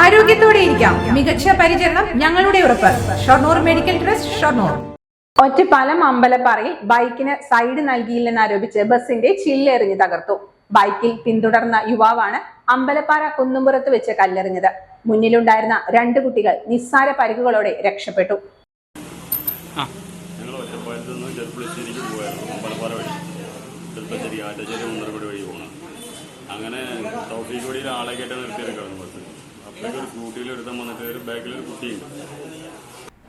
ആരോഗ്യത്തോടെ ഇരിക്കാം. മികച്ച പരിചരണം ഞങ്ങളുടെ ഉറപ്പ്. Shoranur medical trust Shoranur. Ottapalam അമ്പലപ്പാറയിൽ ബൈക്കിന് സൈഡ് നൽകിയില്ലെന്നാരോപിച്ച് ബസിന്റെ ചില്ലെറിഞ്ഞ് തകർത്തു. ബൈക്കിൽ പിന്തുടർന്ന യുവാവാണ് അമ്പലപ്പാറ കുന്നുംപുറത്ത് വെച്ച് കല്ലെറിഞ്ഞത്. മുന്നിലുണ്ടായിരുന്ന രണ്ട് കുട്ടികൾ നിസ്സാര പരിക്കുകളോടെ രക്ഷപ്പെട്ടു. ഞങ്ങൾ ഒറ്റപ്പാലത്ത് നിന്ന് അമ്പലപ്പാറ വഴി. ചെറുപ്പശ്ശേരി ആറ്റശ്ശേരി മുന്നറക്കുടി വഴി പോകണം. അങ്ങനെ വഴിയിൽ ആളെ കയറ്റാൻ ബസ് സ്കൂട്ടിയിൽ എടുത്താൽ വന്നിട്ട് ഒരു ബാക്കിൽ ഒരു കുട്ടിയുണ്ട്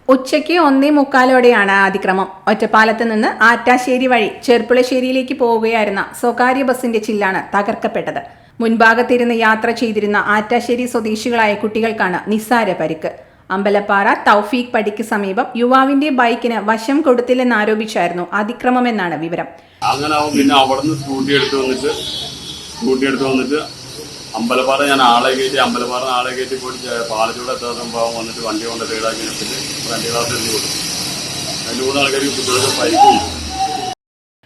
ഉച്ചയ്ക്ക് ഒന്നേ മുക്കാലോടെയാണ് അതിക്രമം. ഒറ്റപ്പാലത്ത് നിന്ന് ആറ്റാശ്ശേരി വഴി ചെർപ്പുളശ്ശേരിയിലേക്ക് പോവുകയായിരുന്ന സ്വകാര്യ ബസിന്റെ ചില്ലാണ് തകർക്കപ്പെട്ടത്. മുൻഭാഗത്തിരുന്ന് യാത്ര ചെയ്തിരുന്ന ആറ്റാശ്ശേരി സ്വദേശികളായ കുട്ടികൾക്കാണ് നിസ്സാര പരിക്ക്. അമ്പലപ്പാറ തൗഫീഖ് പടിക്ക് സമീപം യുവാവിന്റെ ബൈക്കിന് വശം കൊടുത്തില്ലെന്നാരോപിച്ചായിരുന്നു അതിക്രമമെന്നാണ് വിവരം. അങ്ങനെ പിന്നെ അവിടുന്ന് സ്കൂട്ടി എടുത്ത് വന്നിട്ട് സ്കൂട്ടി എടുത്ത് വന്നിട്ട് അമ്പലപ്പാറ ഞാൻ ആളെ കയറ്റി അമ്പലപ്പാറ ആളെ കയറ്റി പോയിട്ട് പാലത്തിലൂടെ എത്താത്ത സംഭവം വന്നിട്ട് വണ്ടി കൊണ്ട് സൈഡാക്കി നിർത്തിട്ട് വണ്ടി ക്ലാസ് എഴുതി കൊടുത്തു. അതിന്റെ മൂന്ന് ആൾക്കാർക്ക് കുട്ടികൾക്ക് പരിക്കും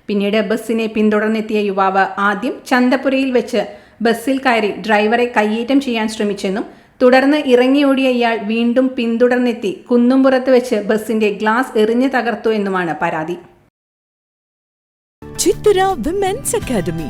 പിന്നീട് ബസ്സിനെ പിന്തുടർന്നെത്തിയ യുവാവ് ആദ്യം ചന്തപുരയിൽ വെച്ച് ബസ്സിൽ കയറി ഡ്രൈവറെ കയ്യേറ്റം ചെയ്യാൻ ശ്രമിച്ചെന്നും തുടർന്ന് ഇറങ്ങിയോടിയ ഇയാൾ വീണ്ടും പിന്തുടർന്നെത്തി കുന്നുംപുറത്ത് വെച്ച് ബസ്സിന്റെ ഗ്ലാസ് എറിഞ്ഞു തകർത്തു എന്നുമാണ് പരാതി. Chithura women's academy.